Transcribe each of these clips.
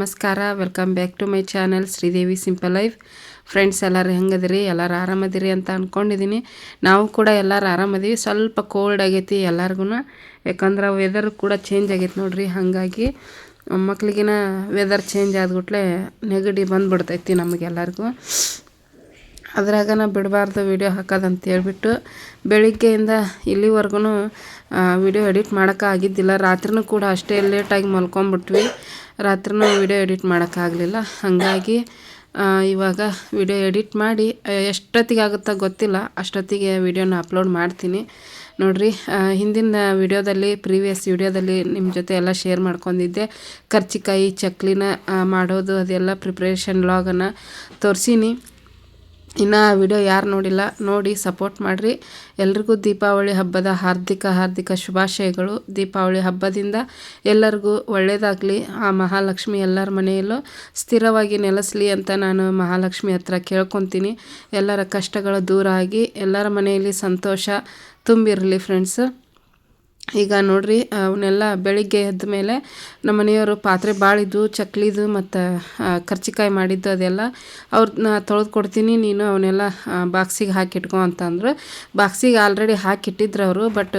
ನಮಸ್ಕಾರ welcome back to my channel Sridevi simple life friends ಎಲ್ಲರೂ ಹೆಂಗದಿರಿ? ಎಲ್ಲರೂ ಆರಾಮದಿರಿ ಅಂತ ಅಂದ್ಕೊಂಡಿದ್ದೀನಿ ನಾವು ಕೂಡ ಎಲ್ಲರೂ ಆರಾಮದೀವಿ. ಸ್ವಲ್ಪ ಕೋಲ್ಡ್ ಆಗೈತಿ ಎಲ್ಲರಿಗೂ ಯಾಕಂದ್ರೆ ವೆದರ್ ಕೂಡ ಚೇಂಜ್ ಆಗೈತೆ ನೋಡಿರಿ. ಹಾಗಾಗಿ ಮಕ್ಳಿಗಿನ ವೆದರ್ ಚೇಂಜ್ ಆದ್ಬಿಟ್ಲೆ ನೆಗಡಿ ಬಂದುಬಿಡ್ತೈತಿ ನಮಗೆಲ್ಲರಿಗೂ ಅದ್ರಾಗ ಬಿಡಬಾರ್ದು ವೀಡಿಯೋ ಹಾಕೋದಂತ ಹೇಳ್ಬಿಟ್ಟು ಬೆಳಿಗ್ಗೆಯಿಂದ ಇಲ್ಲಿವರೆಗೂ ವಿಡಿಯೋ ಎಡಿಟ್ ಮಾಡೋಕ್ಕಾಗಿದ್ದಿಲ್ಲ ರಾತ್ರಿನೂ ಕೂಡ ಅಷ್ಟೇ ಲೇಟಾಗಿ ಮಲ್ಕೊಂಬಿಟ್ವಿ. ರಾತ್ರಿನೂ ವಿಡಿಯೋ ಎಡಿಟ್ ಮಾಡೋಕ್ಕಾಗಲಿಲ್ಲ. ಹಾಗಾಗಿ ಇವಾಗ ವಿಡಿಯೋ ಎಡಿಟ್ ಮಾಡಿ ಎಷ್ಟೊತ್ತಿಗೆ ಆಗುತ್ತೋ ಗೊತ್ತಿಲ್ಲ. ಅಷ್ಟೊತ್ತಿಗೆ ವಿಡಿಯೋನ ಅಪ್ಲೋಡ್ ಮಾಡ್ತೀನಿ. ನೋಡಿರಿ ಹಿಂದಿನ ವಿಡಿಯೋದಲ್ಲಿ, ಪ್ರೀವಿಯಸ್ ವಿಡಿಯೋದಲ್ಲಿ ನಿಮ್ಮ ಜೊತೆ ಎಲ್ಲ ಶೇರ್ ಮಾಡ್ಕೊಂಡಿದ್ದೆ. ಕರ್ಚಿಕಾಯಿ, ಚಕ್ಲಿನ ಮಾಡೋದು, ಅದೆಲ್ಲ ಪ್ರಿಪ್ರೇಷನ್ ಲಾಗನ್ನು ತೋರಿಸೀನಿ. ಇನ್ನು ಆ ವಿಡಿಯೋ ಯಾರು ನೋಡಿಲ್ಲ, ನೋಡಿ ಸಪೋರ್ಟ್ ಮಾಡಿರಿ. ಎಲ್ರಿಗೂ ದೀಪಾವಳಿ ಹಬ್ಬದ ಹಾರ್ದಿಕ ಹಾರ್ದಿಕ ಶುಭಾಶಯಗಳು. ದೀಪಾವಳಿ ಹಬ್ಬದಿಂದ ಎಲ್ಲರಿಗೂ ಒಳ್ಳೆಯದಾಗಲಿ ಆ ಮಹಾಲಕ್ಷ್ಮಿ ಎಲ್ಲರ ಮನೆಯಲ್ಲೂ ಸ್ಥಿರವಾಗಿ ನೆಲೆಸಲಿ ಅಂತ ನಾನು ಮಹಾಲಕ್ಷ್ಮಿ ಹತ್ರ ಕೇಳ್ಕೊತೀನಿ. ಎಲ್ಲರ ಕಷ್ಟಗಳು ದೂರ ಆಗಿ ಎಲ್ಲರ ಮನೆಯಲ್ಲಿ ಸಂತೋಷ ತುಂಬಿರಲಿ ಫ್ರೆಂಡ್ಸ್ ಈಗ ನೋಡ್ರಿ ಅವನ್ನೆಲ್ಲ ಬೆಳಿಗ್ಗೆ ಎದ್ದ ಮೇಲೆ ನಮ್ಮ ಮನೆಯವರು ಪಾತ್ರೆ ಬಾಳಿದ್ದು, ಚಕ್ಲಿದು ಮತ್ತು ಕರ್ಚಿಕಾಯಿ ಮಾಡಿದ್ದು ಅದೆಲ್ಲ ಅವ್ರನ್ನ ತೊಳೆದು ಕೊಡ್ತೀನಿ, ನೀನು ಅವನ್ನೆಲ್ಲ ಬಾಕ್ಸಿಗೆ ಹಾಕಿಟ್ಕೊ ಅಂತಂದ್ರು. ಬಾಕ್ಸಿಗೆ ಆಲ್ರೆಡಿ ಹಾಕಿಟ್ಟಿದ್ರು ಅವರು, ಬಟ್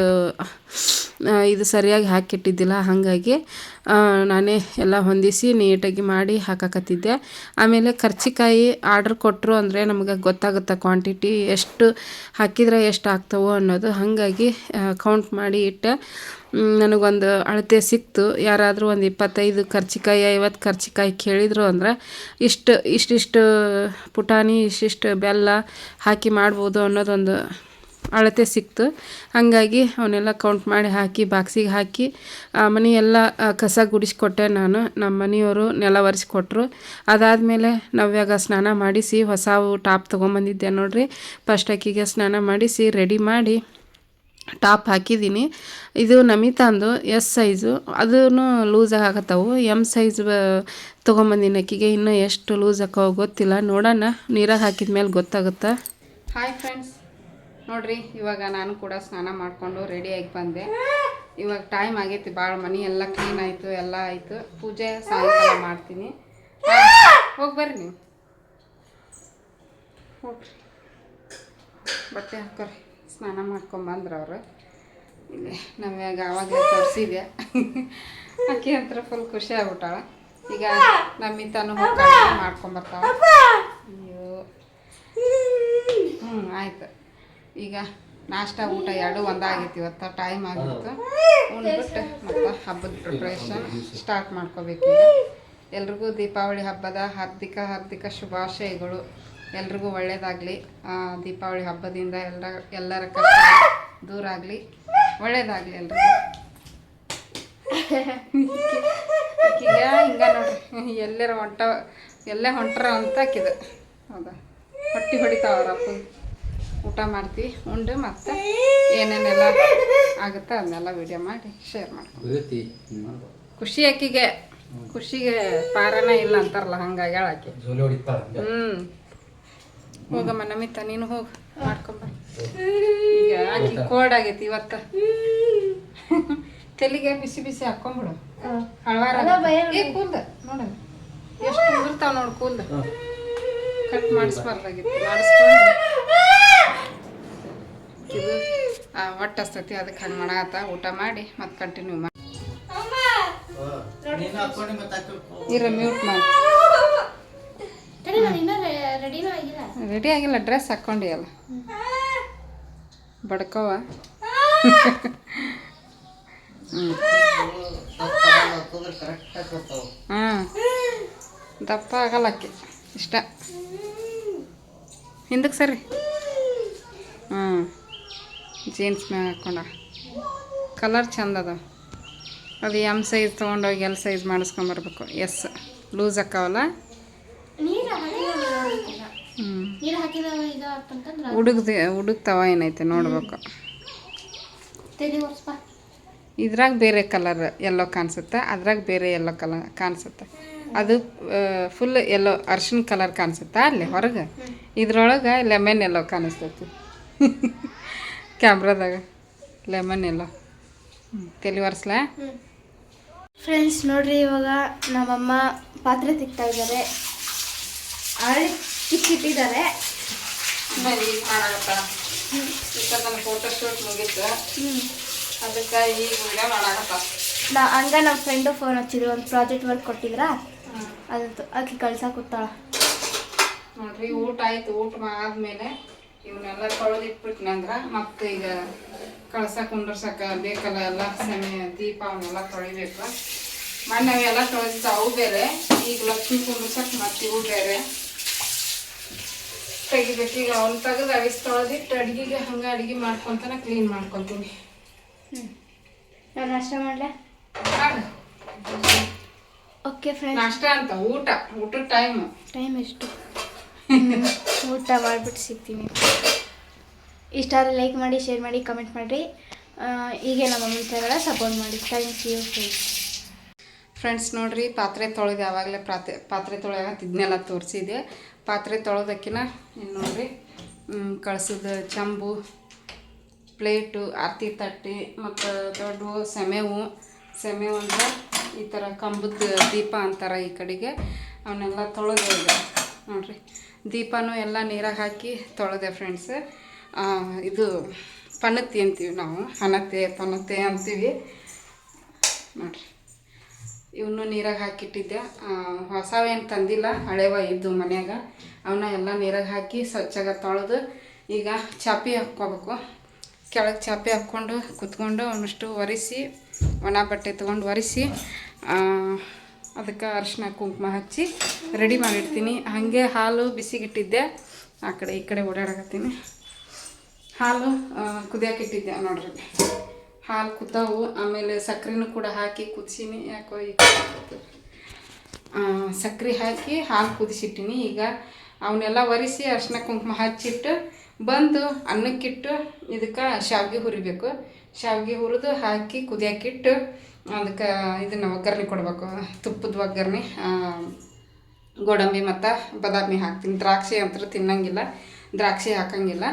ಇದು ಸರಿಯಾಗಿ ಹಾಕಿಟ್ಟಿದ್ದಿಲ್ಲ, ಹಾಗಾಗಿ ನಾನೇ ಎಲ್ಲ ಹೊಂದಿಸಿ ನೀಟಾಗಿ ಮಾಡಿ ಹಾಕಕತ್ತಿದ್ದೆ. ಆಮೇಲೆ ಕರ್ಚಿಕಾಯಿ ಆರ್ಡ್ರ್ ಕೊಟ್ಟರು ಅಂದರೆ ನಮಗೆ ಗೊತ್ತಾಗುತ್ತೆ ಕ್ವಾಂಟಿಟಿ, ಎಷ್ಟು ಹಾಕಿದರೆ ಎಷ್ಟು ಆಗ್ತವೋ ಅನ್ನೋದು. ಹಾಗಾಗಿ ಕೌಂಟ್ ಮಾಡಿ ಇಟ್ಟೆ. ನನಗೊಂದು ಅಳತೆ ಸಿಕ್ತು. ಯಾರಾದರೂ ಒಂದು ಇಪ್ಪತ್ತೈದು ಕರ್ಚಿಕಾಯಿ, ಐವತ್ತು ಕರ್ಚಿಕಾಯಿ ಕೇಳಿದರು ಅಂದ್ರೆ ಇಷ್ಟು, ಇಷ್ಟಿಷ್ಟು ಪುಟಾಣಿ, ಇಷ್ಟಿಷ್ಟು ಬೆಲ್ಲ ಹಾಕಿ ಮಾಡ್ಬೋದು ಅನ್ನೋದೊಂದು ಅಳತೆ ಸಿಕ್ತು. ಹಾಗಾಗಿ ಅವನ್ನೆಲ್ಲ ಕೌಂಟ್ ಮಾಡಿ ಹಾಕಿ ಬಾಕ್ಸಿಗೆ ಹಾಕಿ, ಆ ಮನೆಯೆಲ್ಲ ಕಸ ಗುಡಿಸ್ಕೊಟ್ಟೆ ನಾನು. ನಮ್ಮ ಮನೆಯವರು ನೆಲ ಒರೆಸ್ಕೊಟ್ರು. ಅದಾದಮೇಲೆ ನವ್ಯಾಗ ಸ್ನಾನ ಮಾಡಿಸಿ ಹೊಸ ಟಾಪ್ ತೊಗೊಂಬಂದಿದ್ದೆ ನೋಡ್ರಿ. ಫಸ್ಟ್ ಅಕ್ಕಿಗೆ ಸ್ನಾನ ಮಾಡಿಸಿ ರೆಡಿ ಮಾಡಿ ಟಾಪ್ ಹಾಕಿದ್ದೀನಿ. ಇದು ನಮಿತಾಂದು ಎಸ್ ಸೈಜು. ಅದೂ ಲೂಸ್ ಆಗತ್ತವು. ಎಂ ಸೈಜ್ ತೊಗೊಂಬಂದಿನ ಅಕ್ಕಿಗೆ. ಇನ್ನೂ ಎಷ್ಟು ಲೂಸ್ ಹಾಕೋ ಗೊತ್ತಿಲ್ಲ. ನೋಡೋಣ. ನೀರಾಗ ಹಾಕಿದ ಮೇಲೆ ಗೊತ್ತಾಗುತ್ತೆ? ಹಾಯ್ ಫ್ರೆಂಡ್ಸ್ ನೋಡ್ರಿ, ಇವಾಗ ನಾನು ಕೂಡ ಸ್ನಾನ ಮಾಡಿಕೊಂಡು ರೆಡಿಯಾಗಿ ಬಂದೆ. ಇವಾಗ ಟೈಮ್ ಆಗೈತಿ ಭಾಳ ಮನೆ ಎಲ್ಲ ಕ್ಲೀನ್ ಆಯಿತು, ಎಲ್ಲ ಆಯಿತು. ಪೂಜೆ ಸಾಯಂಕಾಲ ಮಾಡ್ತೀನಿ. ಹೋಗಿ ಬರ್ರಿ ನೀವು. ಹೋಗ್ರಿ. ಬಟ್ಟೆ ಹಾಕೋರಿ. ಸ್ನಾನ ಮಾಡ್ಕೊಂಬಂದ್ರೆ ಅವರು. ಇಲ್ಲಿ ನಮಗ ಆವಾಗಲೇ ತೋರಿಸಿದೆ ಆಕೆ ಅಂತ ಫುಲ್ ಖುಷಿ ಆಗ್ಬಿಟ್ಟಾಳ. ಈಗ ನಮ್ಮ ಹೋಗಿ ಮಾಡ್ಕೊಂಬರ್ತಾವ ಅಯ್ಯೋ. ಹ್ಞೂ ಆಯ್ತು. ಈಗ ನಾಷ್ಟ ಊಟ ಎರಡು ಒಂದಾಗೈತಿ ಇವತ್ತು. ಟೈಮ್ ಆಗಿತ್ತು. ಉಂಡ್ಬಿಟ್ಟು ಮತ್ತು ಹಬ್ಬದ ಪ್ರಿಪ್ರೇಷನ್ ಸ್ಟಾರ್ಟ್ ಮಾಡ್ಕೋಬೇಕು ಈಗ. ಎಲ್ರಿಗೂ ದೀಪಾವಳಿ ಹಬ್ಬದ ಹಾರ್ದಿಕ ಹಾರ್ದಿಕ ಶುಭಾಶಯಗಳು. ಎಲ್ರಿಗೂ ಒಳ್ಳೆಯದಾಗಲಿ ದೀಪಾವಳಿ ಹಬ್ಬದಿಂದ ಎಲ್ಲ ಎಲ್ಲರ ಕಷ್ಟ ದೂರ ಆಗಲಿ. ಒಳ್ಳೇದಾಗಲಿ ಎಲ್ರಿಗೂ. ಈಗ ಹಿಂಗ ನೋಡ್ರಿ. ಎಲ್ಲರ ಹೊಂಟ ಎಲ್ಲೇ ಹೊಂಟ್ರ ಅಂತ ಕಿದ ಹೌದಾ? ಹೊಟ್ಟಿ ಹೊಡಿತಾವ್ರಪ್ಪ ಅಪ್ಪ. ಊಟ ಮಾಡ್ತೀವಿ ಉಂಡು ಮತ್ತೆ ಏನೇನೆಲ್ಲ ಆಗುತ್ತೆ ಅದನ್ನೆಲ್ಲ ವಿಡಿಯೋ ಮಾಡಿ ಶೇರ್ ಮಾಡ್ಕೊ. ಖುಷಿ ಆಕಿಗೆ ಖುಷಿಗೆ ಪಾರನ ಇಲ್ಲ ಅಂತಾರಲ್ಲ ಹಂಗಾಗಿ ಹೇಳಾಕಿ. ಹ್ಞೂ ಹೋಗಮ್ಮ ನಮಿತ ನೀನು ಹೋಗಿ ಮಾಡ್ಕೊಂಬ. ಈಗ ಆಕಿ ಕೋಲ್ಡ್ ಆಗೈತಿ ಇವತ್ತ. ತೆಲಿಗೆ ಬಿಸಿ ಬಿಸಿ ಹಾಕೊಂಬಿಡು ಹಳವಾರ ಏ ಕೂಲ್ದ ನೋಡ. ಎಷ್ಟು ಉದುರ್ತಾವ ನೋಡು ಕೂಲ್ದ. ಕಟ್ ಮಾಡಿಸ್ಬಾರ್ದಾಗಿತ್ತು ಮಾಡಿಸ್ಕೊಂಡು ಇದು ಅಸ್ತತಿ ಹಸ್ತೈತಿ ಅದಕ್ಕೆ ಹಂಗೆ ಮಾಡಾತ ಊಟ ಮಾಡಿ ಮತ್ತೆ ಕಂಟಿನ್ಯೂ ಮಾಡಿ ಇರ ಮ್ಯೂಟ್ ಮಾಡಿ ರೆಡಿ ಆಗಿಲ್ಲ? ಡ್ರೆಸ್ ಹಾಕೊಂಡಿ ಅಲ್ಲ ಬಡ್ಕವ ಹ್ಞೂ ಹಾಂ ದಪ್ಪ ಆಗಲ್ಲ ಅಕ್ಕಿ ಇಷ್ಟ. ಹಿಂದಕ್ಕೆ ಸರಿ. ಹ್ಞೂ ಜೀನ್ಸ್ ಮ್ಯಾಗ ಹಾಕೊಂಡ ಕಲರ್ ಚಂದ ಅದ ಅದು ಎಂ ಸೈಜ್ ತೊಗೊಂಡೋಗಿ ಎಲ್ ಸೈಜ್ ಮಾಡಿಸ್ಕೊಂಬರ್ಬೇಕು ಎಸ್ ಲೂಸ್ ಹಾಕಾವಲ್ಲ? ಹ್ಞೂ ಹುಡುಗ್ದು ಹುಡುಗ್ತಾವ ಏನೈತೆ ನೋಡ್ಬೇಕು. ಇದ್ರಾಗ ಬೇರೆ ಕಲರ್ ಎಲ್ಲೋ ಕಾಣಿಸುತ್ತೆ ಅದ್ರಾಗ ಬೇರೆ ಎಲ್ಲೋ ಕಲರ್ ಕಾಣಿಸುತ್ತೆ. ಅದು ಫುಲ್ ಎಲ್ಲೋ ಅರ್ಶಿನ ಕಲರ್ ಕಾಣಿಸುತ್ತಾ ಅಲ್ಲಿ ಹೊರಗೆ? ಇದ್ರೊಳಗೆ ಲೆಮನ್ ಎಲ್ಲೋ ಕಾಣಿಸ್ತೈತಿ. ಕ್ಯಾಮ್ರಾದಾಗ ಲೆಮನ್ ಎಲ್ಲ. ತಲೆ ಒರೆಸ್ಲ? ಹ್ಞೂ ಫ್ರೆಂಡ್ಸ್ ನೋಡ್ರಿ ಇವಾಗ ನಮ್ಮಮ್ಮ ಪಾತ್ರೆ ತಿಕ್ತಾ ಇದ್ದಾರೆ. ಆಳಿ ತಿಕ್ಕಿಟ್ಟಿದ್ದಾರೆ ಈಗ ನನ್ನ ಫೋಟೋ ಶೂಟ್ ಮುಗೀತು. ಅದಕ್ಕೆ ಈಗ ವಿಡಿಯೋ ಮಾಡಾಕತ್ತ ನಾ ಹಂಗ ನಮ್ಮ ಫ್ರೆಂಡು ಫೋನ್ ಹಚ್ಚಿದ್ರು ಒಂದು ಪ್ರಾಜೆಕ್ಟ್ ವರ್ಕ್ ಕೊಟ್ಟಿದ್ರಾ? ಅದಂತು ಆಕಿ ಕಳ್ಸಕ್ಕೆ ಕೂತಾಳ. ನೋಡ್ರಿ ಊಟ ಆಯ್ತು. ಊಟ ಆದ್ಮೇಲೆ ಇವನ್ನೆಲ್ಲ ತೊಳೆದು ಇಟ್ಬಿಟ್ನಿ ಅಂದ್ರ ಮತ್ತೆ ಈಗ ಕಳಸ ಕುಂಡ್ರಸಕ ಬೇಕಲ್ಲ ಎಲ್ಲ ಸೆಮೆ ದೀಪ ಅವನ್ನೆಲ್ಲ ತೊಳಿಬೇಕು. ಮೊನ್ನೆ ಅವೆಲ್ಲ ತೊಳೆದಿತ್ತು ಅವು ಬೇರೆ ಈಗ ಲಕ್ಷ್ಮಿ ಕುಂಡ್ರಸಕ್ ಮತ್ತೆ ಇವು ಬೇರೆ. ತೆಗಿಬೇಕು. ಈಗ ಅವ್ನ ತೆಗೆದು ಅವಿಸ್ ತೊಳೆದಿಟ್ಟು ಅಡುಗೆಗೆ ಹಂಗೆ ಅಡುಗೆ ಮಾಡ್ಕೊಂತಾನೆ ಕ್ಲೀನ್ ಮಾಡ್ಕೊತೀನಿ. ನಾಷ್ಟ ಮಾಡಲೆ? ಮಾಡು. ಓಕೆ ಫ್ರೆಂಡ್ಸ್ ನಾಷ್ಟ ಅಂತ ಊಟ. ಊಟದ ಟೈಮ್ ಟೈಮ್ ಎಷ್ಟು? ಊಟ ಮಾಡಿಬಿಟ್ಟು ಸಿಗ್ತೀನಿ. ಇಷ್ಟ ಆದರೆ ಲೈಕ್ ಮಾಡಿ ಶೇರ್ ಮಾಡಿ ಕಮೆಂಟ್ ಮಾಡಿರಿ. ಹೀಗೆ ನಮ್ಮ ಮಿತ್ರಗಳ ಸಪೋರ್ಟ್ ಮಾಡಿ. ಥ್ಯಾಂಕ್ ಯು ಫ್ರೆಂಡ್ಸ್ ಫ್ರೆಂಡ್ಸ್ ನೋಡಿರಿ, ಪಾತ್ರೆ ತೊಳೆದು ಯಾವಾಗಲೇ ಪಾತ್ರೆ ಪಾತ್ರೆ ತೊಳೆಯಾಗ ಇದನ್ನೆಲ್ಲ ತೋರಿಸಿದೆ. ಪಾತ್ರೆ ತೊಳೆದಕ್ಕಿನ ಇನ್ನು ನೋಡಿರಿ ಕಳ್ಸದ ಚಂಬು ಪ್ಲೇಟು ಆರತಿ ತಟ್ಟಿ, ಮತ್ತು ದೊಡ್ಡವು ಸೆಮೆವು ಸೆಮೆವು ಅಂದ್ರೆ ಈ ಥರ ಕಂಬದ ದೀಪ ಅಂತಾರೆ ಈ ಕಡೆಗೆ. ಅವನ್ನೆಲ್ಲ ತೊಳೆದು ನೋಡ್ರಿ. ದೀಪನೂ ಎಲ್ಲ ನೀರಾಗ ಹಾಕಿ ತೊಳೆದೆ ಫ್ರೆಂಡ್ಸ್ ಇದು ಪನತಿ ಅಂತೀವಿ ನಾವು. ಹನತೆ ಪನತೆ ಅಂತೀವಿ. ನೋಡ್ರಿ. ಇವನು ನೀರಾಗ ಹಾಕಿಟ್ಟಿದ್ದೆ. ಹೊಸವೇನು ತಂದಿಲ್ಲ. ಹಳೆವ ಇದ್ದು ಮನ್ಯಾಗ. ಅವನ್ನ ಎಲ್ಲ ನೀರಾಗ ಹಾಕಿ ಸ್ವಚ್ಛಾಗ ತೊಳೆದು ಈಗ ಚಾಪಿ ಹಾಕ್ಕೋಬೇಕು. ಕೆಳಗೆ ಚಾಪಿ ಹಾಕ್ಕೊಂಡು ಕುತ್ಕೊಂಡು ಅವನಷ್ಟು ಒರೆಸಿ, ಒಣ ಬಟ್ಟೆ ತೊಗೊಂಡು ಒರೆಸಿ ಅದಕ್ಕೆ ಅರಿಶಿನ ಕುಂಕುಮ ಹಚ್ಚಿ ರೆಡಿ ಮಾಡಿಡ್ತೀನಿ. ಹಾಗೆ ಹಾಲು ಬಿಸಿಗಿಟ್ಟಿದ್ದೆ. ಆ ಕಡೆ, ಈ ಕಡೆ ಓಡಾಡಕತ್ತೀನಿ. ಹಾಲು ಕುದಿಯಾಕಿಟ್ಟಿದ್ದೆ ನೋಡ್ರಿ. ಹಾಲು ಕುದ್ದಾವು ಆಮೇಲೆ ಸಕ್ಕರೆನೂ ಕೂಡ ಹಾಕಿ ಕುದಿಸೀನಿ. ಯಾಕೋ ಈಗ ಸಕ್ಕರೆ ಹಾಕಿ ಹಾಲು ಕುದಿಸಿಟ್ಟಿನಿ. ಈಗ ಅವನ್ನೆಲ್ಲ ಒರೆಸಿ ಅರ್ಶಿನ ಕುಂಕುಮ ಹಚ್ಚಿಟ್ಟು ಬಂದು ಅನ್ನಕ್ಕಿಟ್ಟು ಇದಕ್ಕೆ ಶಾವಿಗೆ ಹುರಿಬೇಕು. ಶಾವಿಗೆ ಹುರಿದು ಹಾಕಿ ಕುದಿಯಾಕಿಟ್ಟು ಅದಕ್ಕೆ ಇದನ್ನು ಒಗ್ಗರಣೆ ಕೊಡಬೇಕು. ತುಪ್ಪದ ಒಗ್ಗರಣೆ ಗೋಡಂಬಿ ಮತ್ತು ಬಾದಾಮಿ ಹಾಕ್ತೀನಿ. ದ್ರಾಕ್ಷಿ ಅಂತ ತಿನ್ನಂಗಿಲ್ಲ, ದ್ರಾಕ್ಷಿ ಹಾಕಂಗಿಲ್ಲ.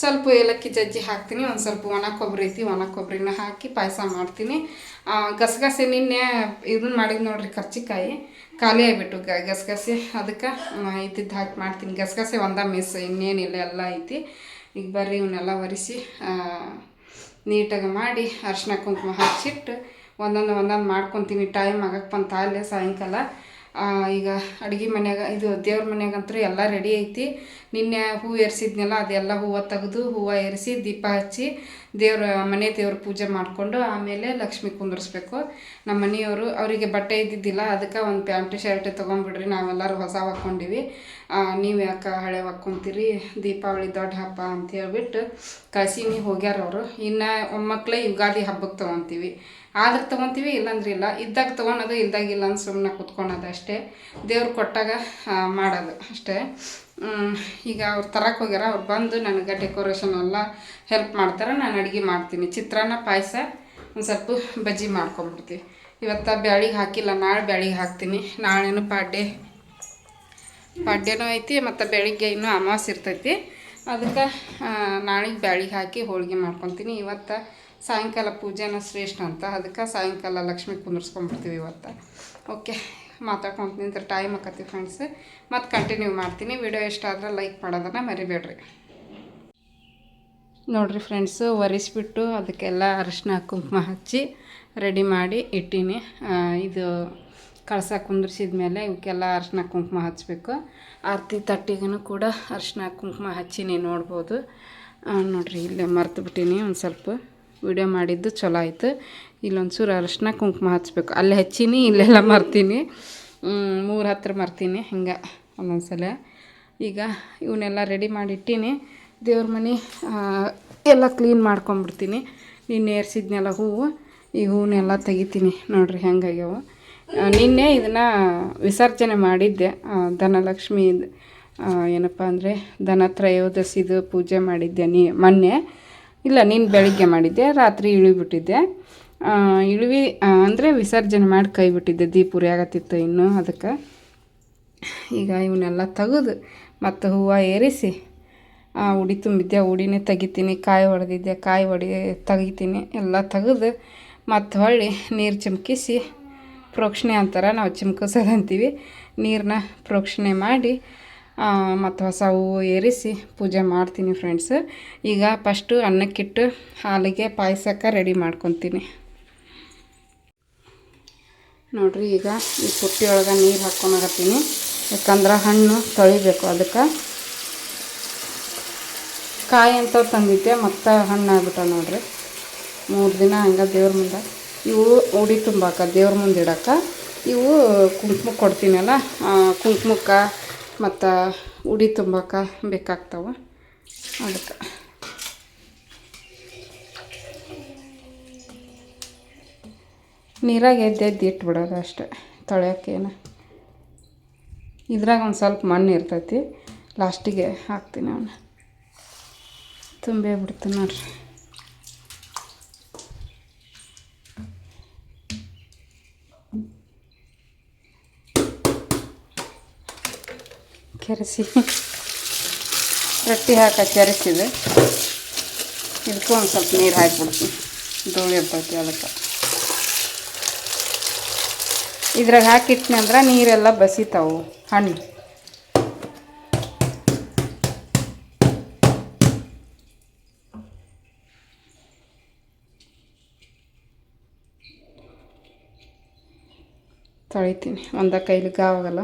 ಸ್ವಲ್ಪ ಏಲಕ್ಕಿ ಜಜ್ಜಿ ಹಾಕ್ತೀನಿ. ಒಂದು ಸ್ವಲ್ಪ ಒಣ ಕೊಬ್ಬರಿ ಐತಿ, ಒಣ ಕೊಬ್ಬರಿನ ಹಾಕಿ ಪಾಯಸ ಮಾಡ್ತೀನಿ. ಗಸಗಸೆ ನಿನ್ನೆ ಇದನ್ನ ಮಾಡಿದ್ ನೋಡ್ರಿ ಕರ್ಚಿಕಾಯಿ. ಖಾಲಿ ಆಗಿಬಿಟ್ಟು ಗ, ಗಸಗಸೆ. ಅದಕ್ಕೆ ಇದ್ದಿದ್ದು ಹಾಕಿ ಮಾಡ್ತೀನಿ. ಗಸಗಸೆ ಒಂದ ಮಿಸ್, ಇನ್ನೇನಿಲ್ಲ, ಎಲ್ಲ ಐತಿ. ಈಗ ಬರ್ರಿ ಇವನ್ನೆಲ್ಲ ಒರೆಸಿ ನೀಟಾಗಿ ಮಾಡಿ ಅರ್ಶಿನ ಕುಂಕುಮ ಹಚ್ಚಿಟ್ಟು ಒಂದೊಂದು ಒಂದೊಂದು ಮಾಡ್ಕೊತೀನಿ ಟೈಮ್ ಆಗಕ್ಕೆ ಬಂತ ಅಲ್ಲೇ ಸಾಯಂಕಾಲ. ಈಗ ಅಡುಗೆ ಮನ್ಯಾಗ, ಇದು ದೇವ್ರ ಮನ್ಯಾಗಂತೂ ಎಲ್ಲ ರೆಡಿ ಐತಿ. ನಿನ್ನೆ ಹೂವು ಏರಿಸಿದ್ನೆಲ್ಲ, ಅದೆಲ್ಲ ಹೂವು ತೆಗೆದು ಹೂವು ಏರಿಸಿ ದೀಪ ಹಚ್ಚಿ ದೇವ್ರ ಮನೆ ದೇವ್ರ ಪೂಜೆ ಮಾಡಿಕೊಂಡು ಆಮೇಲೆ ಲಕ್ಷ್ಮಿ ಕುಂದರ್ಸ್ಬೇಕು. ನಮ್ಮ ಮನೆಯವರು, ಅವರಿಗೆ ಬಟ್ಟೆ ಇದ್ದಿದ್ದಿಲ್ಲ, ಅದಕ್ಕೆ ಒಂದು ಪ್ಯಾಂಟ್, ಶರ್ಟ್ ತೊಗೊಂಬಿಡ್ರಿ, ನಾವೆಲ್ಲರೂ ಹೊಸ ಹಾಕ್ಕೊಂಡಿವಿ ನೀವು ಯಾಕೆ ಹಳೆ ಹಾಕ್ಕೊಂತೀರಿ ದೀಪಾವಳಿ ದೊಡ್ಡ ಹಬ್ಬ ಅಂತ ಹೇಳ್ಬಿಟ್ಟು ಕಳಿಸಿನಿ ಹೋಗ್ಯಾರ ಅವರು. ಇನ್ನು ಒಮ್ಮಕ್ಕಳೇ ಯುಗಾದಿ ಹಬ್ಬಕ್ಕೆ ತೊಗೊತೀವಿ. ಆದ್ರೆ ತೊಗೊತೀವಿ, ಇಲ್ಲಾಂದ್ರೆ ಇಲ್ಲ. ಇದ್ದಾಗ ತೊಗೊಳೋದು, ಇಲ್ದಾಗ ಇಲ್ಲ ಅಂತ ಸುಮ್ಮನೆ ಕುತ್ಕೊಳೋದು ಅಷ್ಟೇ. ದೇವ್ರು ಕೊಟ್ಟಾಗ ಮಾಡೋದು ಅಷ್ಟೇ. ಈಗ ಅವ್ರು ತರಕ್ಕೆ ಹೋಗ್ಯಾರ, ಅವ್ರು ಬಂದು ನನಗೆ ಡೆಕೋರೇಷನ್ ಎಲ್ಲ ಹೆಲ್ಪ್ ಮಾಡ್ತಾರೆ, ನಾನು ಅಡುಗೆ ಮಾಡ್ತೀನಿ. ಚಿತ್ರಾನ್ನ ಪಾಯಸ, ಒಂದು ಸ್ವಲ್ಪ ಬಜ್ಜಿ ಮಾಡ್ಕೊಂಬಿಡ್ತೀವಿ ಇವತ್ತು ಬ್ಯಾಳಿಗೆ ಹಾಕಿಲ್ಲ, ನಾಳೆ ಬ್ಯಾಳಿಗೆ ಹಾಕ್ತೀನಿ. ನಾಳೆನೂ ಪಾಡ್ಡೆ ಪಾಡ್ಯನೂ ಐತಿ, ಮತ್ತು ಬೆಳಿಗ್ಗೆ ಇನ್ನೂ ಅಮಾವಾಸ್ಯೆ ಇರ್ತೈತಿ. ಅದಕ್ಕೆ ನಾಳೆಗೆ ಬ್ಯಾಳಿಗೆ ಹಾಕಿ ಹೋಳಿಗೆ ಮಾಡ್ಕೊತೀನಿ. ಇವತ್ತು ಸಾಯಂಕಾಲ ಪೂಜೆನ ಶ್ರೇಷ್ಠ ಅಂತ. ಅದಕ್ಕೆ ಸಾಯಂಕಾಲ ಲಕ್ಷ್ಮಿ ಕುಂದರ್ಸ್ಕೊಂಡ್ಬಿಡ್ತೀವಿ ಇವತ್ತು. ಓಕೆ. ಮಾತಾಡ್ಕೊಂತ ನಿಂತ್ರೆ ಟೈಮ್ ಆಕತಿ ಫ್ರೆಂಡ್ಸ್ ಮತ್ತು ಕಂಟಿನ್ಯೂ ಮಾಡ್ತೀನಿ. ವಿಡಿಯೋ ಇಷ್ಟ ಆದರೆ ಲೈಕ್ ಮಾಡೋದನ್ನು ಮರಿಬೇಡ್ರಿ. ನೋಡ್ರಿ ಫ್ರೆಂಡ್ಸು ಒರೆಸಿಬಿಟ್ಟು ಅದಕ್ಕೆಲ್ಲ ಅರಿಶಿನ ಕುಂಕುಮ ಹಚ್ಚಿ ರೆಡಿ ಮಾಡಿ ಇಟ್ಟೀನಿ. ಇದು ಕಳಸ ಕುಂದ್ರಿಸಿದ ಮೇಲೆ ಇವಕ್ಕೆಲ್ಲ ಅರಿಶಿನ ಕುಂಕುಮ ಹಚ್ಚಬೇಕು ಆರತಿ ತಟ್ಟಿಗೂ ಕೂಡ ಅರಿಶಿನ ಕುಂಕುಮ ಹಚ್ಚೀನಿ ನೋಡ್ಬೋದು. ನೋಡಿರಿ, ಇಲ್ಲೇ ಮರ್ತು ಬಿಟ್ಟೀನಿ ಒಂದು ಸ್ವಲ್ಪ. ವಿಡಿಯೋ ಮಾಡಿದ್ದು ಚಲೋ ಆಯಿತು. ಇಲ್ಲೊಂಚೂರು ಅರಶಿನ ಕುಂಕುಮ ಹಚ್ಬೇಕು. ಅಲ್ಲೇ ಹಚ್ಚೀನಿ, ಇಲ್ಲೆಲ್ಲ ಮರ್ತೀನಿ. ಮೂರು ಹತ್ರ ಮರ್ತೀನಿ ಹಿಂಗೆ ಒಂದೊಂದ್ಸಲ. ಈಗ ಇವನ್ನೆಲ್ಲ ರೆಡಿ ಮಾಡಿಟ್ಟೀನಿ ದೇವ್ರ ಮನೆ ಎಲ್ಲ ಕ್ಲೀನ್ ಮಾಡ್ಕೊಂಬಿಡ್ತೀನಿ ನಿನ್ನೆ ಏರ್ಸಿದ್ನೆಲ್ಲ ಹೂವು, ಈ ಹೂವನ್ನೆಲ್ಲ ತೆಗಿತೀನಿ ನೋಡಿರಿ ಹೆಂಗಾಗ್ಯಾವ. ನಿನ್ನೆ ಇದನ್ನು ವಿಸರ್ಜನೆ ಮಾಡಿದ್ದೆ. ಧನಲಕ್ಷ್ಮಿ ಏನಪ್ಪ ಅಂದರೆ ದನ ತ್ರಯೋದಶಿದು ಪೂಜೆ ಮಾಡಿದ್ದೆ ನೀ, ಮೊನ್ನೆ. ಇಲ್ಲ, ನೀನು ಬೆಳಿಗ್ಗೆ ಮಾಡಿದ್ದೆ ರಾತ್ರಿ ಇಳಿಬಿಟ್ಟಿದ್ದೆ ಇಳುವಿ ಅಂದರೆ ವಿಸರ್ಜನೆ ಮಾಡಿ ಕೈ ಬಿಟ್ಟಿದ್ದೆ ದೀಪ ಉರಿ ಆಗತ್ತಿತ್ತು ಇನ್ನೂ ಅದಕ್ಕೆ. ಈಗ ಇವನ್ನೆಲ್ಲ ತೆಗೆದು ಮತ್ತು ಹೂವು ಏರಿಸಿ ಉಡಿ ತುಂಬಿದ್ದೆ ಉಡಿನೇ ತೆಗಿತೀನಿ, ಕಾಯಿ ಹೊಡೆದಿದ್ದೆ ಕಾಯಿ ಹೊಡಿ ತೆಗಿತೀನಿ, ಎಲ್ಲ ತೆಗೆದು ಮತ್ತು ಹೊಳ್ಳಿ ನೀರು ಚಿಮ್ಕಿಸಿ, ಪ್ರೋಕ್ಷಣೆ ಅಂತಾರೆ, ನಾವು ಚಿಮ್ಕಿಸೋದಂತೀವಿ. ನೀರನ್ನ ಪ್ರೋಕ್ಷಣೆ ಮಾಡಿ ಮತ್ತು ಹೊಸ ಹೂವು ಏರಿಸಿ ಪೂಜೆ ಮಾಡ್ತೀನಿ ಫ್ರೆಂಡ್ಸ್ ಈಗ ಫಸ್ಟು ಅನ್ನಕ್ಕಿಟ್ಟು ಹಾಲಿಗೆ ಪಾಯಸಕ್ಕೆ ರೆಡಿ ಮಾಡ್ಕೊತೀನಿ. ನೋಡಿರಿ, ಈಗ ಈ ಪುಟ್ಟಿ ಒಳಗೆ ನೀರು ಹಾಕ್ಕೊಂಡಾಗತ್ತೀನಿ ಯಾಕಂದ್ರೆ ಹಣ್ಣು ತೊಳಿಬೇಕು ಅದಕ್ಕೆ. ಕಾಯಿ ಅಂತ ತಂದಿದ್ದೆ, ಮತ್ತು ಹಣ್ಣು ಆಗ್ಬಿಟ್ಟ ನೋಡ್ರಿ. ಮೂರು ದಿನ ಹಂಗೆ ದೇವ್ರ ಮುಂದೆ. ಇವು ಉಡಿ ತುಂಬಾಕ, ದೇವ್ರ ಮುಂದೆ ಇಡಕ್ಕೆ. ಇವು ಕುಂಕುಮಕ್ಕೆ ಕೊಡ್ತೀನಲ್ಲ ಕುಂಕುಮಕ್ಕೆ ಮತ್ತು ಉಡಿ ತುಂಬಾಕ ಬೇಕಾಗ್ತವೆ. ಅದಕ್ಕೆ. ನೀರಾಗ ಎದ್ದೆದ್ದು ಎದ್ದು ಇಟ್ಬಿಡೋದು ಅಷ್ಟೆ. ತೊಳೆಯೋಕ್ಕೇನು ಇದ್ರಾಗ ಒಂದು ಸ್ವಲ್ಪ ಮಣ್ಣು ಇರ್ತೈತಿ. ಲಾಸ್ಟಿಗೆ ಹಾಕ್ತೀನಿ ಅವನ್ನ ತುಂಬೇ ಬಿಡ್ತೀನಿ ನೋಡ್ರಿ. ಕೆರೆಸಿ. ರೊಟ್ಟಿ ಹಾಕಿ ಕೆರೆಸಿದೆ. ಇದಕ್ಕೂ ಒಂದು ಸ್ವಲ್ಪ ನೀರು ಹಾಕಿಬಿಡ್ತೀನಿ. ಧೂಳು ಇರ್ತೈತಿ ಅದಕ್ಕೆ. ಇದ್ರಾಗ ಹಾಕಿಟ್ನಿ ಅಂದ್ರೆ ನೀರೆಲ್ಲ ಬಸಿತಾವು ಹಣ್ಣು ತೊಳಿತೀನಿ. ಒಂದ ಕೈಲಿ ಗಾವಾಗಲ್ಲ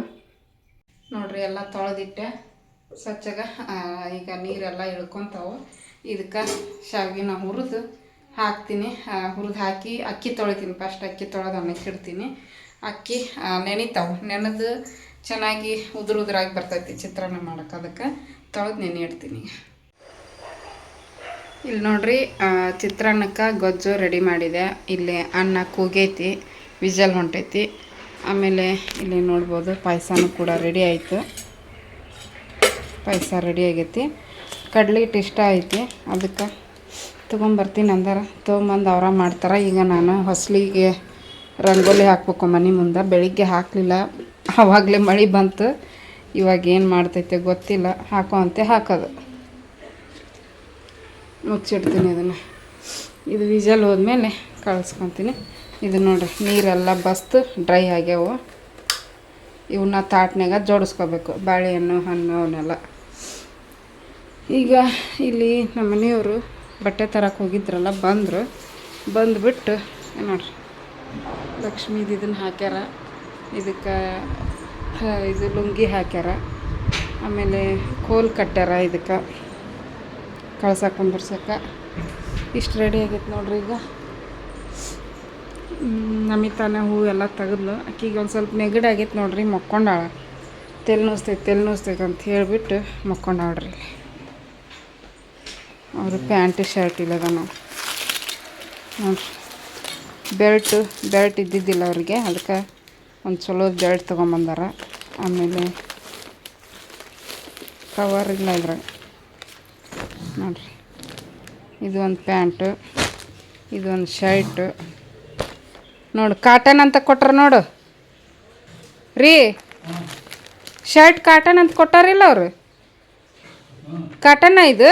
ನೋಡ್ರಿ ಎಲ್ಲ ತೊಳೆದಿಟ್ಟೆ. ಸ್ವಚ್ಛಗ ಈಗ ನೀರೆಲ್ಲ ಇಳ್ಕೊತಾವೆ. ಇದಕ್ಕೆ ಶಾವಿಗೆನ ಹುರಿದು ಹಾಕ್ತೀನಿ. ಹುರಿದು ಹಾಕಿ ಅಕ್ಕಿ ತೊಳಿತೀನಿ. ಫಸ್ಟ್ ಅಕ್ಕಿ ತೊಳೆದು ಅನ್ನಕ್ಕಿಡ್ತೀನಿ ಅಕ್ಕಿ ನೆನಿತಾವೆ. ನೆನೆದು ಚೆನ್ನಾಗಿ ಉದುರು ಉದುರಾಗಿ ಬರ್ತೈತಿ ಚಿತ್ರಾನ್ನ ಮಾಡೋಕೆ. ಅದಕ್ಕೆ ತೊಳೆದು ನೆನೆ ಇಡ್ತೀನಿ. ಇಲ್ಲಿ ನೋಡ್ರಿ ಚಿತ್ರಾನ್ನಕ್ಕೆ ಗೊಜ್ಜು ರೆಡಿ ಮಾಡಿದೆ. ಇಲ್ಲಿ ಅನ್ನ ಕೂಗೈತಿ, ವಿಜಲ್ ಹೊಂಟೈತಿ. ಆಮೇಲೆ ಇಲ್ಲಿ ನೋಡ್ಬೋದು ಪಾಯಸನೂ ಕೂಡ ರೆಡಿ ಆಯಿತು. ಪಾಯಸ ರೆಡಿ ಆಗೈತಿ. ಕಡ್ಲೆ ಹಿಟ್ಟು ಇಷ್ಟ ಐತಿ ಅದಕ್ಕೆ ತೊಗೊಂಬರ್ತೀನಿ ಅಂದಾರ. ತೊಗೊಂಬಂದು ಅವರ ಮಾಡ್ತಾರೆ. ಈಗ ನಾನು ಹೊಸಲಿಗೆ ರಂಗೋಲಿ ಹಾಕ್ಬೇಕು ಮನೆ ಮುಂದೆ. ಬೆಳಿಗ್ಗೆ ಹಾಕಲಿಲ್ಲ. ಆವಾಗಲೇ ಮಳೆ ಬಂತು. ಇವಾಗ ಏನು ಮಾಡ್ತೈತೆ ಗೊತ್ತಿಲ್ಲ. ಹಾಕೋ ಅಂತೆ ಹಾಕೋದು. ಮುಚ್ಚಿಡ್ತೀನಿ ಅದನ್ನು. ಇದು ವಿಜಲ್ ಹೋದ್ಮೇಲೆ ಕಳಿಸ್ಕೊತೀನಿ. ಇದು ನೋಡ್ರಿ, ನೀರೆಲ್ಲ ಬಸ್ತು ಡ್ರೈ ಆಗ್ಯಾವು. ಇವನ್ನ ತಾಟ್ನಾಗ ಜೋಡಿಸ್ಕೋಬೇಕು, ಬಾಳೆಹಣ್ಣು, ಹಣ್ಣು ಅವನ್ನೆಲ್ಲ ಈಗ ಇಲ್ಲಿ ನಮ್ಮ ಮನೆಯವರು ಬಟ್ಟೆ ತರಕ್ಕೆ ಹೋಗಿದ್ರಲ್ಲ, ಬಂದರು. ಬಂದುಬಿಟ್ಟು ನೋಡ್ರಿ, ಲಕ್ಷ್ಮೀದು ಇದನ್ನು ಹಾಕ್ಯಾರ. ಇದಕ್ಕೆ ಇದು ಲುಂಗಿ ಹಾಕ್ಯಾರ. ಆಮೇಲೆ ಕೋಲ್ ಕಟ್ಟ್ಯಾರ ಇದಕ್ಕೆ ಕಳ್ಸಕ್ಕೆ ಕುಂದರ್ಸಕ್ಕೆ ಇಷ್ಟು ರೆಡಿ ಆಗೈತೆ ನೋಡ್ರಿ ಈಗ. ನಮಿತಾನ ಹೂ ಎಲ್ಲ ತೆಗೆದ್ಲು. ಆಕಿಗೆ ಒಂದು ಸ್ವಲ್ಪ ನೆಗಡಿ ಆಗೈತೆ ನೋಡ್ರಿ, ಮಕ್ಕೊಂಡಾಳ. ತೆಲ್ ನೋಸ್ತೈತೆ ತೆಲ್ ನೋಸ್ತೈತೆ ಅಂತ ಹೇಳಿಬಿಟ್ಟು ಮಕ್ಕೊಂಡಾಳ್ರಿ ಅವರು ಪ್ಯಾಂಟ್, ಶರ್ಟ್ ಇಲ್ಲದ ನಾವು ನೋಡ್ರಿ. ಬೆಲ್ಟ್ ಬೆಲ್ಟ್ ಇದ್ದಿದ್ದಿಲ್ಲ ಅವ್ರಿಗೆ, ಅದಕ್ಕೆ ಒಂದು ಚಲೋ ಬೆಲ್ಟ್ ತೊಗೊಂಬಂದಾರ. ಆಮೇಲೆ ಕವರ್ ಇಲ್ಲ ಇದ್ರಾಗ. ನೋಡ್ರಿ. ಇದು ಒಂದು ಪ್ಯಾಂಟು ಒಂದು ಶರ್ಟು. ನೋಡು ಕಾಟನ್ ಅಂತ ಕೊಟ್ರ ನೋಡು. ರೀ ಶರ್ಟ್ ಕಾಟನ್ ಅಂತ ಕೊಟ್ಟಾರಿಲ್ಲ ಅವರು? ಕಾಟನ್ ಇದು?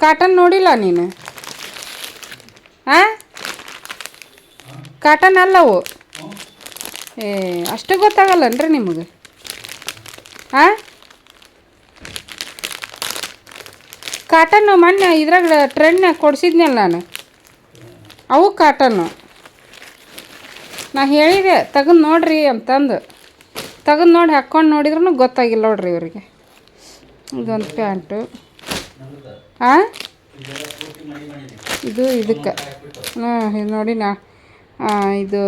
ಕಾಟನ್ ನೋಡಿಲ್ಲ ನೀನು? ಆ? ಕಾಟನ್ ಅಲ್ಲವು? ಏ, ಅಷ್ಟು ಗೊತ್ತಾಗಲ್ಲನ್ರಿ ನಿಮಗೆ? ಆ? ಕಾಟನ್ನು ಮೊನ್ನೆ ಇದ್ರಾಗ ಟ್ರೆಂಡ್ನಾಗ ಕೊಡ್ಸಿದ್ನಲ್ಲ ನಾನು. ಅವು ಕಾಟನ್ನು ನಾ ಹೇಳಿದೆ, ತೆಗೆದು ನೋಡ್ರಿ ಅಂತಂದು. ತೆಗೆದು ನೋಡಿ ಹಾಕ್ಕೊಂಡು ನೋಡಿದ್ರೂ ಗೊತ್ತಾಗಿಲ್ಲ ನೋಡ್ರಿ ಇವರಿಗೆ. ಇದೊಂದು ಪ್ಯಾಂಟು. ಆ? ಇದು ಇದಕ್ಕೆ. ಹಾಂ, ಇದು ನೋಡಿ ನಾ ಇದು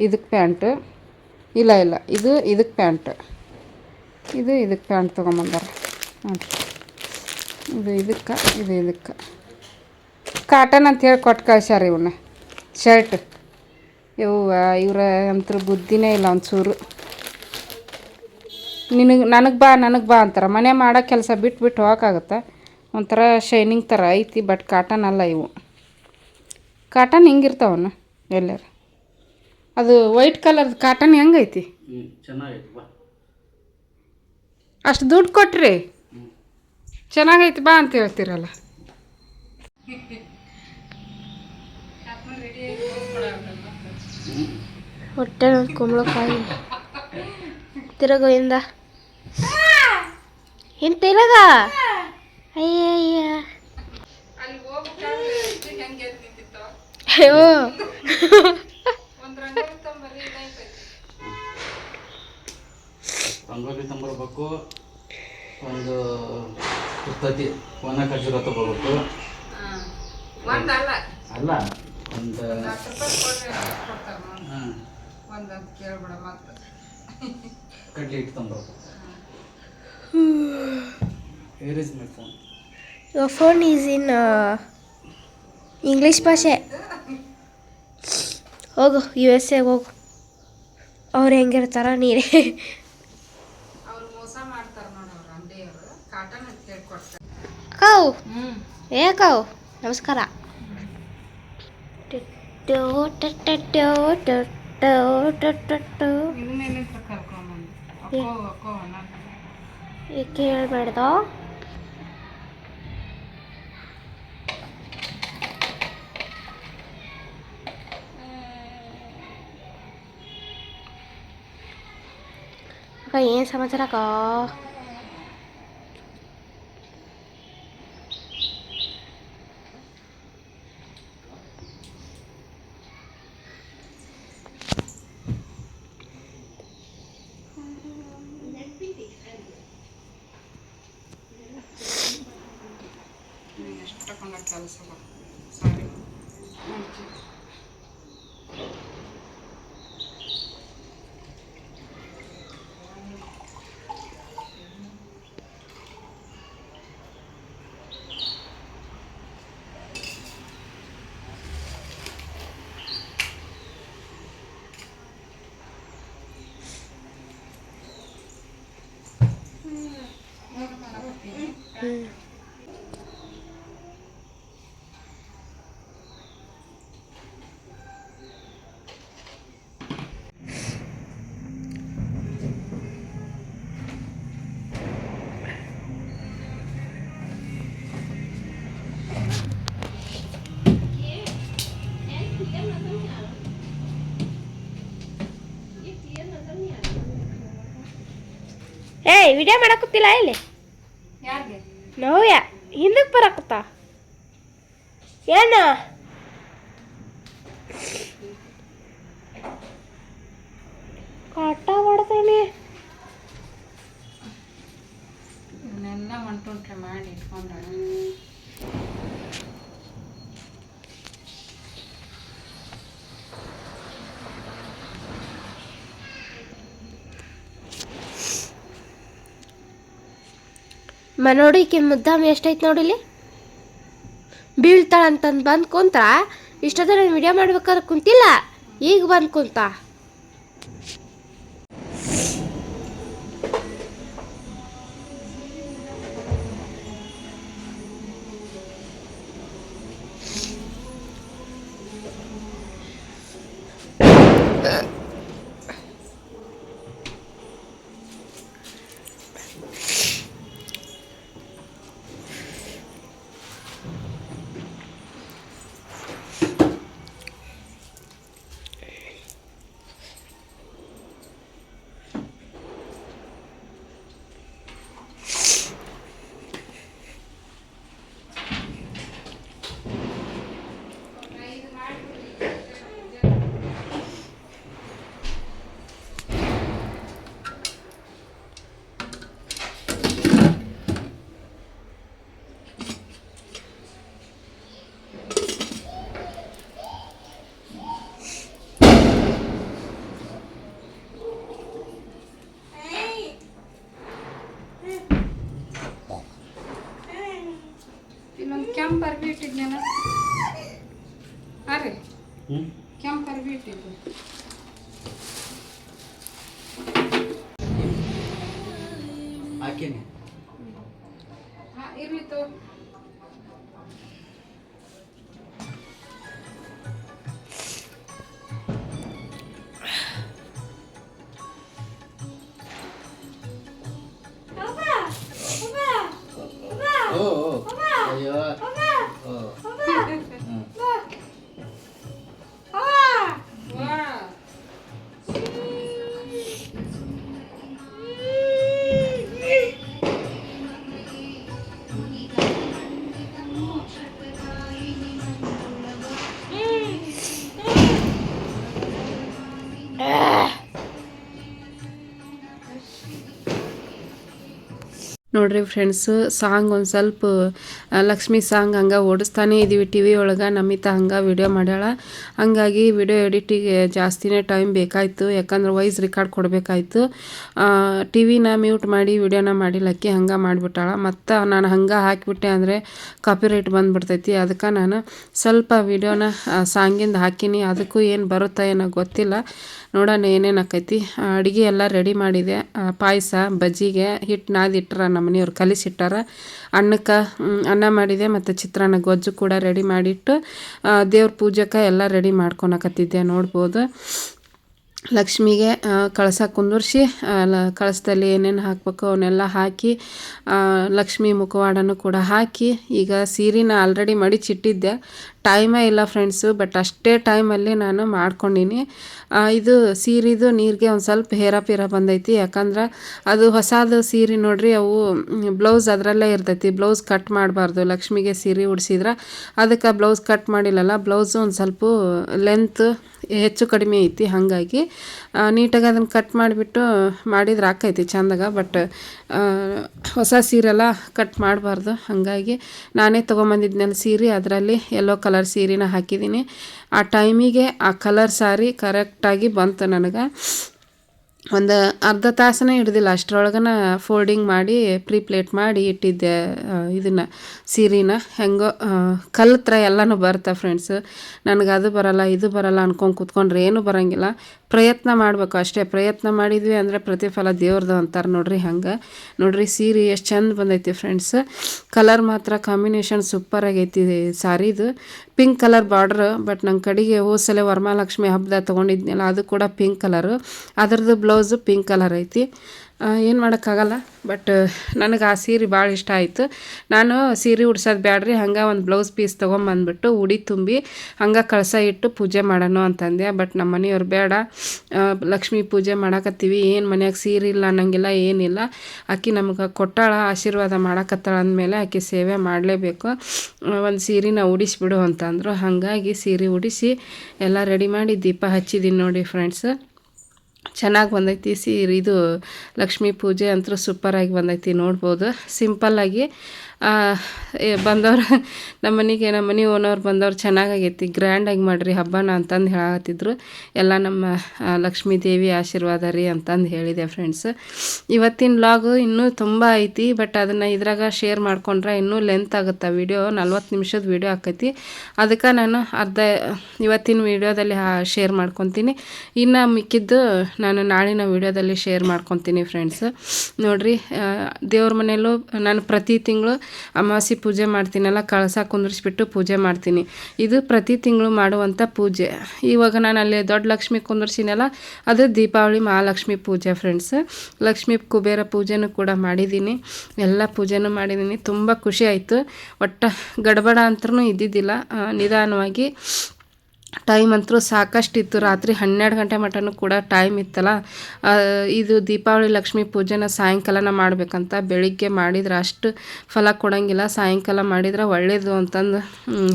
ಇದಕ್ಕೆ ಪ್ಯಾಂಟು. ಇಲ್ಲ ಇಲ್ಲ, ಇದು ಇದಕ್ಕೆ ಪ್ಯಾಂಟು. ಇದು ಇದಕ್ಕೆ ಪ್ಯಾಂಟ್ ತೊಗೊಂಬಂದಾರ. ಹ್ಞೂ ಇದು ಇದಕ್ಕೆ ಇದು ಇದಕ್ಕೆ. ಕಾಟನ್ ಅಂತ ಹೇಳಿ ಕೊಟ್ಟು ಕಳ್ಸ್ಯಾರ ಇವನ್ನ ಶರ್ಟ್ ಇವು ಇವ್ರ ಅಂತರ ಬುದ್ಧಿನೇ ಇಲ್ಲ ಒಂಚೂರು. ನಿನಗೆ ನನಗೆ ಬಾ ನನಗೆ ಬಾ ಅಂತಾರೆ. ಮನೆ ಮಾಡೋ ಕೆಲಸ ಬಿಟ್ಟು ಬಿಟ್ಟು ಹೋಗೋಕ್ಕಾಗತ್ತೆ ಒಂಥರ ಶೈನಿಂಗ್ ಥರ ಐತಿ ಬಟ್ ಕಾಟನ್ ಅಲ್ಲ ಇವು. ಕಾಟನ್ ಹಿಂಗಿರ್ತಾವನ್ನ ಎಲ್ಲರ? ಅದು ವೈಟ್ ಕಲರ್ದು ಕಾಟನ್ ಹೆಂಗೈತಿ? ಅಷ್ಟು ದುಡ್ಡು ಕೊಟ್ರಿ. ಚೆನ್ನಾಗೈತಿ ಬಾ ಅಂತ ಹೇಳ್ತೀರಲ್ಲ. ಹೊಟ್ಟೆ ಕುಂಬಳಕಾಯಿ. ತಿರುಗೋಯಿಂದ ಏನು ತಿರುಗ? ಅಯ್ಯಯ್ಯ. ಅಯ್ಯೋ. ರಂಗೋಲಿ ತಂಬರ್ಬೇಕು. ಒಂದು ಪುಸ್ತತಿ ಒಣ ಖರ್ಜೂರ ತಗೋಬೇಕು ಅಲ್ಲ. ಒಂದು ಹಾಂ ಕೇಳ್ಬೇಡ ಮತ್ತೆ. ಕಡ್ಲಿ ಹಿಟ್ಟು ತಂಬರ್ಬೇಕು is my phone your phone is in English ಭಾಷೆ. ಹೋಗು ಯು ಎಸ್ ಎ ಹೋಗು. ಅವ್ರು ಹೆಂಗಿರ್ತಾರ ನೀರೇ ಅವ್ರು ಮೋಸ ಮಾಡ್ತಾರೆ ನೋಡಿ ಅವ್ರು ಅಂಗಡಿಯವರು. ಕಾಟನ್ ಅಂತ ಹೇಳಿ ಕೊಡ್ತಾರೆ ಕೌ ಏ ಕೌ ನಮಸ್ಕಾರ. ಇನ್ಮೇಲೆ ಕರ್ಕೊಂಬಂದು ಎಷ್ಟು ತಗೊಂಡ ಕೆಲಸ ಸಾರಿ ಹ್ಞೂ ಏಯ್ ವಿಡಿಯೋ ಮಾಡಕತ್ತಿಲ್ಲ ಇಲ್ಲಿ ನೋವ್ಯ ಹಿಂದಕ್ಕೆ ಬರಕತ್ತ? ಏನ? ಕಾಟ ಒಂಟುಂಟ್ರೆ ಮಾಡಿ ಮ ನೋಡಿ ಈಕೆ ಮುದ್ದಾಮ ಎಷ್ಟೈತೆ ನೋಡಿಲಿ ಬೀಳ್ತಾಳಂತಂದು ಬಂದು ಕುಂತ ಇಷ್ಟೊತ್ತರ ವಿಡಿಯೋ ಮಾಡ್ಬೇಕಾದ್ರೆ ಕುಂತಿಲ್ಲ, ಈಗ ಬಂದು ಕುಂತ ಪರ್ಬಿ ಇಟ್ಟಿದ್ನಲ್ಲ ನೋಡ್ರಿ ಫ್ರೆಂಡ್ಸ್ ಸಾಂಗ್ ಒಂದು ಸ್ವಲ್ಪ ಲಕ್ಷ್ಮಿ ಸಾಂಗ್ ಹಂಗೆ ಓಡಿಸ್ತಾನೆ ಇದ್ದೀವಿ ಟಿ ವಿ ಒಳಗೆ. ನಮಿತಾ ಹಂಗೆ ವಿಡಿಯೋ ಮಾಡ್ಯಾಳ. ಹಂಗಾಗಿ ವಿಡಿಯೋ ಎಡಿಟಿಗೆ ಜಾಸ್ತಿನೇ ಟೈಮ್ ಬೇಕಾಯಿತು. ಯಾಕಂದ್ರೆ ವಾಯ್ಸ್ ರೆಕಾರ್ಡ್ ಕೊಡಬೇಕಾಯ್ತು. ಟಿ ವಿನ ಮ್ಯೂಟ್ ಮಾಡಿ ವಿಡಿಯೋನ ಮಾಡಿಲ್ಲಕ್ಕಿ ಹಂಗೆ ಮಾಡಿಬಿಟ್ಟಾಳ. ಮತ್ತು ನಾನು ಹಂಗೆ ಹಾಕಿಬಿಟ್ಟೆ ಅಂದರೆ ಕಾಪಿರೈಟ್ ಬಂದುಬಿಡ್ತೈತಿ. ಅದಕ್ಕೆ ನಾನು ಸ್ವಲ್ಪ ವಿಡಿಯೋನ ಸಾಂಗಿಂದ ಹಾಕಿನಿ. ಅದಕ್ಕೂ ಏನು ಬರುತ್ತಾ ಏನೋ ಗೊತ್ತಿಲ್ಲ. ನೋಡೋಣ ಏನೇನು ಆಕೈತಿ. ಅಡುಗೆ ಎಲ್ಲ ರೆಡಿ ಮಾಡಿದೆ. ಪಾಯಸ ಬಜ್ಜಿಗೆ ಹಿಟ್ಟು ನಾದಿಟ್ಟಾರ ನಮ್ಮ ಮನೆಯವ್ರು ಕಲಿಸಿಟ್ಟಾರ. ಅನ್ನಕ್ಕೆ ಮ್, ಅನ್ನ ಮಾಡಿದೆ ಮತ್ತು ಚಿತ್ರಾನ್ನ ಗೊಜ್ಜು ಕೂಡ ರೆಡಿ ಮಾಡಿಟ್ಟು ದೇವ್ರ ಪೂಜೆಗೆ ಎಲ್ಲ ರೆಡಿ ಮಾಡ್ಕೊಳಕತ್ತಿದ್ದೆ ನೋಡ್ಬೋದು. ಲಕ್ಷ್ಮಿಗೆ ಕಳಸ ಕುಂದರ್ಸಿ ಕಳಸದಲ್ಲಿ ಏನೇನು ಹಾಕಬೇಕು ಅವನ್ನೆಲ್ಲ ಹಾಕಿ ಲಕ್ಷ್ಮಿ ಮುಖವಾಡನೂ ಕೂಡ ಹಾಕಿ, ಈಗ ಸೀರೆನ ಆಲ್ರೆಡಿ ಮಡಿಚಿಟ್ಟಿದ್ದೆ. ಟೈಮೇ ಇಲ್ಲ ಫ್ರೆಂಡ್ಸು, ಬಟ್ ಅಷ್ಟೇ ಟೈಮಲ್ಲಿ ನಾನು ಮಾಡ್ಕೊಂಡೀನಿ. ಇದು ಸೀರೆದು ನೀರಿಗೆ ಒಂದು ಸ್ವಲ್ಪ ಹೇರಾಪೇರ ಬಂದೈತಿ. ಯಾಕಂದ್ರೆ ಅದು ಹೊಸದು ಸೀರೆ ನೋಡ್ರಿ, ಅವು ಬ್ಲೌಸ್ ಅದರಲ್ಲೇ ಇರ್ತೈತಿ. ಬ್ಲೌಸ್ ಕಟ್ ಮಾಡಬಾರ್ದು. ಲಕ್ಷ್ಮಿಗೆ ಸೀರೆ ಉಡ್ಸಿದ್ರೆ ಅದಕ್ಕೆ ಬ್ಲೌಸ್ ಕಟ್ ಮಾಡಿಲ್ಲಲ್ಲ, ಬ್ಲೌಸು ಒಂದು ಸ್ವಲ್ಪ ಲೆಂತ್ ಹೆಚ್ಚು ಕಡಿಮೆ ಐತಿ ಹಾಗಾಗಿ. ನೀಟಾಗಿ ಅದನ್ನು ಕಟ್ ಮಾಡಿಬಿಟ್ಟು ಮಾಡಿದ್ರೆ ಆಕೈತಿ ಚಂದಾಗ ಬಟ್ ಹೊಸ ಸೀರೆಲ್ಲ ಕಟ್ ಮಾಡಬಾರ್ದು. ಹಾಗಾಗಿ ನಾನೇ ತೊಗೊಂಬಂದಿದ್ನಲ್ಲ ಸೀರೆ, ಅದರಲ್ಲಿ ಯೆಲ್ಲೋ ಕಲರ್ ಸೀರೆನ ಹಾಕಿದ್ದೀನಿ. ಆ ಟೈಮಿಗೆ ಆ ಕಲರ್ ಸಾರಿ ಕರೆಕ್ಟಾಗಿ ಬಂತು ನನಗೆ. ಒಂದು ಅರ್ಧ ತಾಸನೇ ಹಿಡ್ದಿಲ್ಲ. ಅಷ್ಟರೊಳಗನ ಫೋಲ್ಡಿಂಗ್ ಮಾಡಿ ಪ್ರೀ ಪ್ಲೇಟ್ ಮಾಡಿ ಇಟ್ಟಿದ್ದೆ ಇದನ್ನು, ಸೀರೆನ. ಹೆಂಗೋ ಕಲ್ತ್ರ ಎಲ್ಲನೂ ಬರ್ತಾ ಫ್ರೆಂಡ್ಸ್ ನನಗೆ ಅದು ಬರಲ್ಲ, ಇದು ಬರಲ್ಲ ಅನ್ಕೊಂಡು ಕೂತ್ಕೊಂಡ್ರೆ ಏನೂ ಬರೋಂಗಿಲ್ಲ. ಪ್ರಯತ್ನ ಮಾಡಬೇಕು ಅಷ್ಟೇ. ಪ್ರಯತ್ನ ಮಾಡಿದ್ವಿ ಅಂದರೆ ಪ್ರತಿಫಲ ದೇವ್ರದ್ದು ಅಂತಾರೆ ನೋಡ್ರಿ ಹಂಗೆ. ನೋಡ್ರಿ ಸೀರೆ ಎಷ್ಟು ಚಂದ ಬಂದೈತಿ ಫ್ರೆಂಡ್ಸ್ ಕಲರ್ ಮಾತ್ರ ಕಾಂಬಿನೇಷನ್ ಸೂಪರ್ ಆಗೈತಿ ಸಾರಿದು. ಪಿಂಕ್ ಕಲರ್ ಬಾರ್ಡ್ರ್ ಬಟ್ ನನ್ನ ಕಡೆಗೆ ಹೋದ್ಸಲ ವರಮಹಾಲಕ್ಷ್ಮಿ ಹಬ್ಬದ ತೊಗೊಂಡಿದ್ನಲ್ಲ, ಅದು ಕೂಡ ಪಿಂಕ್ ಕಲರು ಅದರದ್ದು ಬ್ಲೌಸು ಪಿಂಕ್ ಕಲರ್ ಐತಿ. ಏನು ಮಾಡೋಕ್ಕಾಗಲ್ಲ ಬಟ್ ನನಗೆ ಆ ಸೀರೆ ಭಾಳ ಇಷ್ಟ ಆಯಿತು. ನಾನು ಸೀರೆ ಉಡ್ಸೋದು ಬ್ಯಾಡ್ರಿ, ಹಂಗೆ ಒಂದು ಬ್ಲೌಸ್ ಪೀಸ್ ತೊಗೊಂಬಂದ್ಬಿಟ್ಟು ಉಡಿ ತುಂಬಿ ಹಂಗೆ ಕಳಸ ಇಟ್ಟು ಪೂಜೆ ಮಾಡೋಣ ಅಂತಂದೆ. ಬಟ್ ನಮ್ಮ ಮನೆಯವ್ರು ಬೇಡ ಲಕ್ಷ್ಮಿ ಪೂಜೆ ಮಾಡಕತ್ತೀವಿ, ಏನು ಮನ್ಯಾಗ ಸೀರೆ ಇಲ್ಲ ಅನ್ನಂಗಿಲ್ಲ, ಏನಿಲ್ಲ. ಆಕೆ ನಮ್ಗೆ ಕೊಟ್ಟಾಳ, ಆಶೀರ್ವಾದ ಮಾಡಕತ್ತಾಳ ಅಂದಮೇಲೆ ಆಕಿ ಸೇವೆ ಮಾಡಲೇಬೇಕು. ಒಂದು ಸೀರೆನ ಉಡಿಸ್ಬಿಡು ಅಂತಂದರು. ಹಾಗಾಗಿ ಸೀರೆ ಉಡಿಸಿ ಎಲ್ಲ ರೆಡಿ ಮಾಡಿ ದೀಪ ಹಚ್ಚಿದ್ದೀನಿ ನೋಡಿ ಫ್ರೆಂಡ್ಸ್ ಚೆನ್ನಾಗಿ ಬಂದೈತಿ. ಸೀರೆ ಇದು ಲಕ್ಷ್ಮೀ ಪೂಜೆ ಅಂತೂ ಸೂಪರಾಗಿ ಬಂದೈತಿ ನೋಡ್ಬೋದು. ಸಿಂಪಲ್ಲಾಗಿ ಬಂದವ್ರು ನಮ್ಮ ಮನೆಗೆ ನಮ್ಮ ಮನೆ ಓನವ್ರು ಬಂದವ್ರು ಚೆನ್ನಾಗಾಗೈತಿ ಗ್ರ್ಯಾಂಡಾಗಿ ಮಾಡಿರಿ, ಹಬ್ಬನ ಅಂತಂದು ಹೇಳತ್ತಿದ್ರು ಎಲ್ಲ ನಮ್ಮ ಲಕ್ಷ್ಮೀ ದೇವಿ ಆಶೀರ್ವಾದ ರೀ ಅಂತಂದು ಹೇಳಿದೆ ಫ್ರೆಂಡ್ಸ್ ಇವತ್ತಿನ ಲಾಗು ಇನ್ನೂ ತುಂಬ ಐತಿ ಬಟ್ ಅದನ್ನು ಇದ್ರಾಗ ಶೇರ್ ಮಾಡ್ಕೊಂಡ್ರೆ ಇನ್ನೂ ಲೆಂತ್ ಆಗುತ್ತೆ ವಿಡಿಯೋ ನಲ್ವತ್ತು ನಿಮಿಷದ ವಿಡಿಯೋ ಆಕೈತಿ. ಅದಕ್ಕೆ ನಾನು ಅರ್ಧ, ಇವತ್ತಿನ ವಿಡಿಯೋದಲ್ಲಿ ಶೇರ್ ಮಾಡ್ಕೊತೀನಿ. ಇನ್ನು ಮಿಕ್ಕಿದ್ದು ನಾನು ನಾಳಿನ ವಿಡಿಯೋದಲ್ಲಿ ಶೇರ್ ಮಾಡ್ಕೊತೀನಿ ಫ್ರೆಂಡ್ಸ್ ನೋಡಿರಿ ದೇವ್ರ ಮನೆಯಲ್ಲೂ ನಾನು ಪ್ರತಿ ತಿಂಗಳು ಅಮಾವಾಸ್ಯೆ ಪೂಜೆ ಮಾಡ್ತೀನಲ್ಲ, ಕಳಸ ಕುಂದ್ರಿಸ್ಬಿಟ್ಟು ಪೂಜೆ ಮಾಡ್ತೀನಿ. ಇದು ಪ್ರತಿ ತಿಂಗಳು ಮಾಡುವಂಥ ಪೂಜೆ. ಇವಾಗ ನಾನು ಅಲ್ಲಿ ದೊಡ್ಡ ಲಕ್ಷ್ಮಿ ಕುಂದ್ರಿಸಿನಲ್ಲ, ಅದು ದೀಪಾವಳಿ ಮಹಾಲಕ್ಷ್ಮಿ ಪೂಜೆ ಫ್ರೆಂಡ್ಸ್ ಲಕ್ಷ್ಮಿ ಕುಬೇರ ಪೂಜೆನೂ ಕೂಡ ಮಾಡಿದ್ದೀನಿ ಎಲ್ಲ ಪೂಜೆನೂ ಮಾಡಿದ್ದೀನಿ ತುಂಬ ಖುಷಿ ಆಯಿತು. ಒಟ್ಟ ಗಡಬಡ ಅಂತೂ ಇದ್ದಿದ್ದಿಲ್ಲ. ನಿಧಾನವಾಗಿ ಟೈಮ್ ಅಂತೂ ಸಾಕಷ್ಟು ಇತ್ತು ರಾತ್ರಿ ಹನ್ನೆರಡು ಗಂಟೆ ಮಟನೂ ಕೂಡ ಟೈಮ್ ಇತ್ತಲ್ಲ. ಇದು ದೀಪಾವಳಿ, ಲಕ್ಷ್ಮೀ ಪೂಜೆನ ಸಾಯಂಕಾಲನ ಮಾಡಬೇಕಂತ ಬೆಳಿಗ್ಗೆ ಮಾಡಿದ್ರೆ ಅಷ್ಟು ಫಲ ಕೊಡೋಂಗಿಲ್ಲ. ಸಾಯಂಕಾಲ ಮಾಡಿದ್ರೆ ಒಳ್ಳೇದು ಅಂತಂದು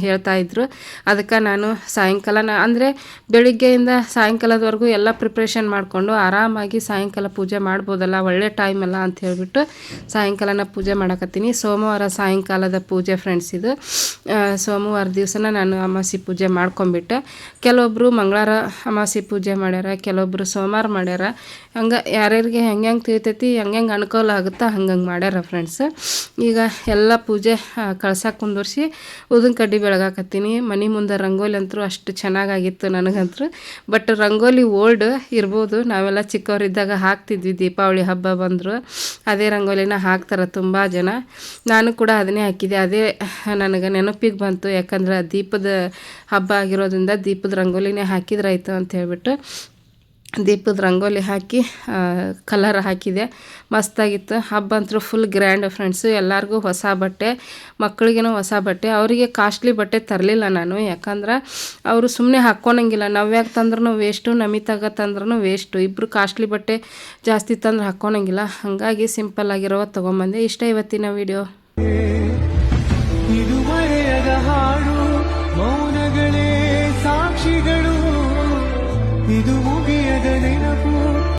ಹೇಳ್ತಾ ಇದ್ರು. ಅದಕ್ಕೆ ನಾನು ಸಾಯಂಕಾಲನ, ಅಂದರೆ ಬೆಳಿಗ್ಗೆಯಿಂದ ಸಾಯಂಕಾಲದವರೆಗೂ ಎಲ್ಲ ಪ್ರಿಪ್ರೇಷನ್ ಮಾಡಿಕೊಂಡು ಆರಾಮಾಗಿ ಸಾಯಂಕಾಲ ಪೂಜೆ ಮಾಡ್ಬೋದಲ್ಲ, ಒಳ್ಳೆ ಟೈಮ್ ಅಲ್ಲ ಅಂತ ಹೇಳಿಬಿಟ್ಟು ಸಾಯಂಕಾಲನ ಪೂಜೆ ಮಾಡಕತ್ತೀನಿ. ಸೋಮವಾರ ಸಾಯಂಕಾಲದ ಪೂಜೆ ಫ್ರೆಂಡ್ಸ್ ಇದು. ಸೋಮವಾರ ದಿವಸನ ನಾನು ಅಮಾಸಿ ಪೂಜೆ ಮಾಡ್ಕೊಂಬಿಟ್ಟೆ ಕೆಲವೊಬ್ಬರು ಮಂಗಳವಾರ ಅಮಾವಾಸ್ಯೆ ಪೂಜೆ ಮಾಡ್ಯಾರ ಕೆಲವೊಬ್ಬರು ಸೋಮವಾರ ಮಾಡ್ಯಾರ. ಹಂಗೆ ಯಾರ್ಯಾರಿಗೆ ಹೆಂಗೆ ಹೆಂಗೆ ತಿಳಿತೈತಿ, ಹೆಂಗೆ ಹೆಂಗೆ ಅನುಕೂಲ ಆಗುತ್ತಾ ಹಂಗಂಗೆ ಮಾಡ್ಯಾರ ಫ್ರೆಂಡ್ಸ್ ಈಗ ಎಲ್ಲ ಪೂಜೆ ಕಳ್ಸ ಕುಂದರ್ಸಿ ಉದಿನ ಕಡ್ಡಿ ಬೆಳಗಾಕತ್ತೀನಿ. ಮನೆ ಮುಂದೆ ರಂಗೋಲಿ ಅಂತೂ ಅಷ್ಟು ಚೆನ್ನಾಗಾಗಿತ್ತು ನನಗಂತೂ ಬಟ್ ರಂಗೋಲಿ ಓಲ್ಡ್ ಇರ್ಬೋದು. ನಾವೆಲ್ಲ ಚಿಕ್ಕವರಿದ್ದಾಗ ಹಾಕ್ತಿದ್ವಿ. ದೀಪಾವಳಿ ಹಬ್ಬ ಬಂದರು. ಅದೇ ರಂಗೋಲಿನ ಹಾಕ್ತಾರೆ ತುಂಬ ಜನ. ನಾನು ಕೂಡ ಅದನ್ನೇ ಹಾಕಿದೆ ಅದೇ, ನನಗೆ ನೆನಪಿಗೆ ಬಂತು. ಯಾಕಂದ್ರೆ ದೀಪದ ಹಬ್ಬ ಆಗಿರೋದ್ರಿಂದ ದೀಪದ ರಂಗೋಲಿನೇ ಹಾಕಿದ್ರಾಯ್ತು ಅಂತ ಹೇಳ್ಬಿಟ್ಟು. ದೀಪದ ರಂಗೋಲಿ ಹಾಕಿ ಕಲರ್ ಹಾಕಿದೆ. ಮಸ್ತಾಗಿತ್ತು. ಹಬ್ಬ ಅಂತೂ ಫುಲ್ ಗ್ರ್ಯಾಂಡ್ ಫ್ರೆಂಡ್ಸು ಎಲ್ಲರಿಗೂ ಹೊಸ ಬಟ್ಟೆ ಮಕ್ಕಳಿಗೇನೋ ಹೊಸ ಬಟ್ಟೆ. ಅವರಿಗೆ ಕಾಸ್ಟ್ಲಿ ಬಟ್ಟೆ ತರಲಿಲ್ಲ ನಾನು. ಯಾಕಂದ್ರೆ ಅವರು ಸುಮ್ಮನೆ ಹಾಕ್ಕೊಳಂಗಿಲ್ಲ ನಾವ್ಯಾಕೆ ತಂದ್ರೂ ವೇಸ್ಟು ನಮಿತಾಗ ತಂದ್ರೂ ವೇಸ್ಟು ಇಬ್ಬರು ಕಾಸ್ಟ್ಲಿ ಬಟ್ಟೆ ಜಾಸ್ತಿ ತಂದ್ರೆ ಹಾಕ್ಕೊಳಂಗಿಲ್ಲ ಹಾಗಾಗಿ ಸಿಂಪಲ್ ಆಗಿರೋ ತೊಗೊಂಬಂದೆ. ಇಷ್ಟ ಇವತ್ತಿನ ವಿಡಿಯೋ ಸಾಕ್ಷಿಗಳು. ಇದು